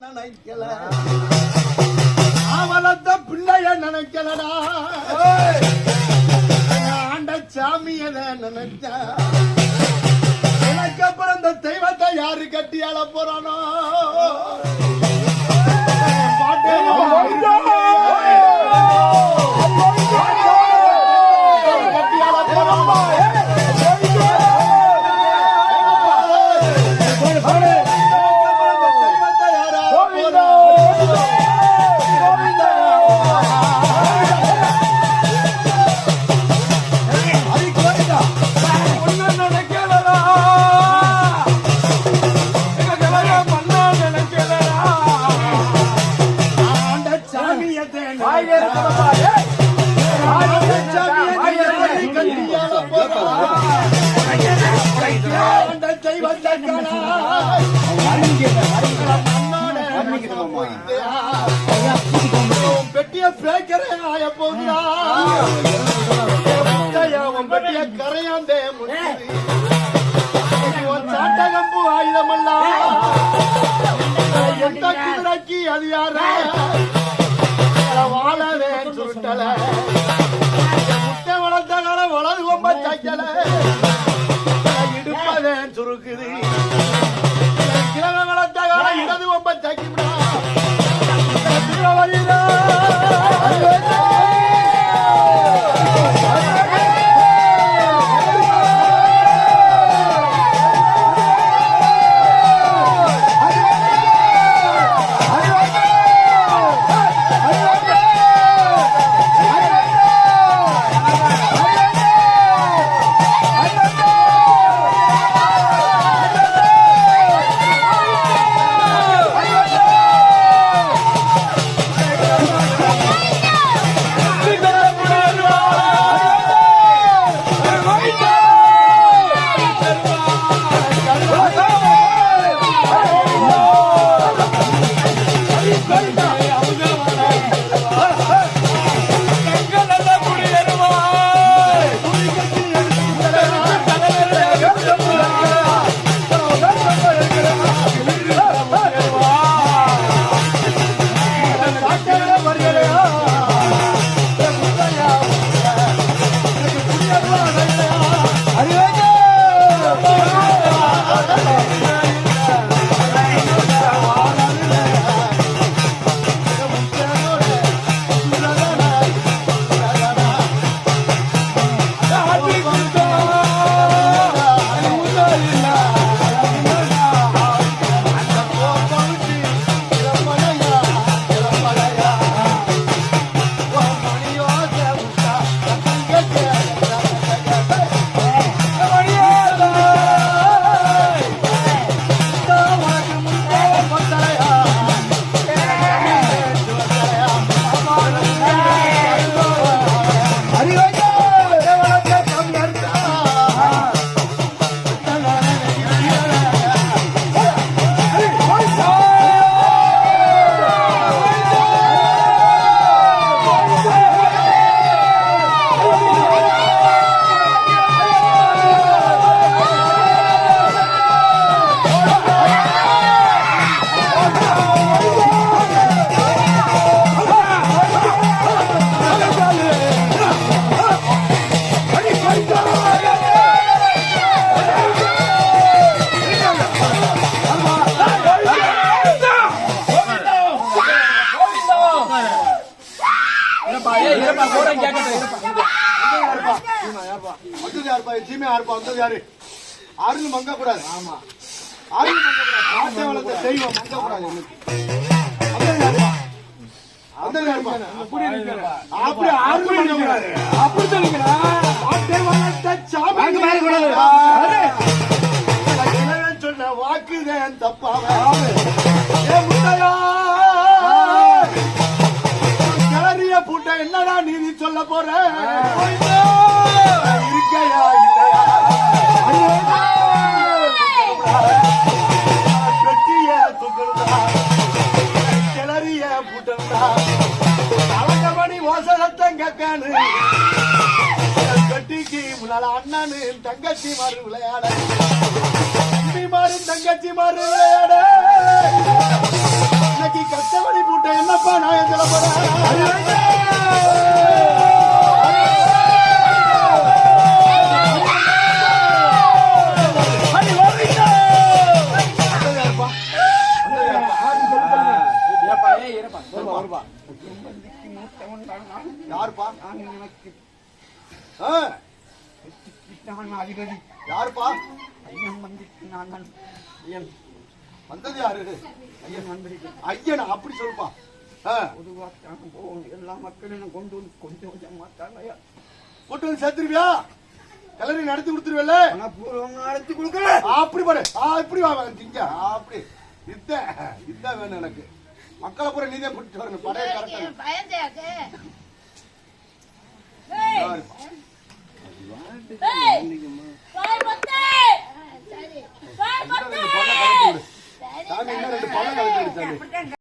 நினைக்கல அவளத்த பிள்ளைய நினைக்கலடா. ஆண்ட சாமிய நினைச்சா எனக்கு அப்புறம் இந்த தெய்வத்தை யாரு கட்டி அழ போறானோ? பாட்டு. பெட்டிய பேக்கரே ஆய போகுதா பெட்டிய கரையாந்தே சாட்டகம்பு ஆயுதமல்ல எந்த குதிரைக்கு அது யார வாழவே சுருட்டல. முட்டை வளர்த்த கால வளரு ரொம்ப அருள் மங்க கூடாது ஆமா. அருள் மங்க கூடாது நாட்டை வளர்த்த தெய்வம் மங்க கூடாது அந்த யாருப்பா? அப்படி அருள் மங்க கூடாது அப்படி சொல்லுங்களா நாட்டை வளர்த்த சாமி. விளையாட அண்ணனு தங்கச்சி மாறு விளையாட. மாறும் தங்கச்சி மாறு விளையாட. இன்னைக்கு கஷ்டப்படி போட்ட என்னப்பா நான் சொல்லப்படுறேன் யாருப்பா நான் எனக்கு ஆ நான் அதிபதி யாருப்பா? ஐயன் நான் தான். ஐயன். வந்தது யாரு? ஐயன் வந்துட்டு ஐயனா? அப்படி சொல்லுப்பா. ஆ, பொதுவாக போகணும் எல்லா மக்களையும் கொண்டு வந்து கொஞ்சம் கொஞ்சம் மாட்டாங்க கூட்டு வந்து சேர்த்துருவியா? கிளறி நடத்தி கொடுத்துருவல்ல? மனப்பூர்வம் நடத்தி கொடுக்கல. அப்படி பாரு ஆ, இப்படி வா வா, திங்க. அப்படி. இதான் இதான் வேணும் எனக்கு. மக்களை பூரா நீதான் கூட்டிட்டு வரணும். படைய கரெக்டா Yeah.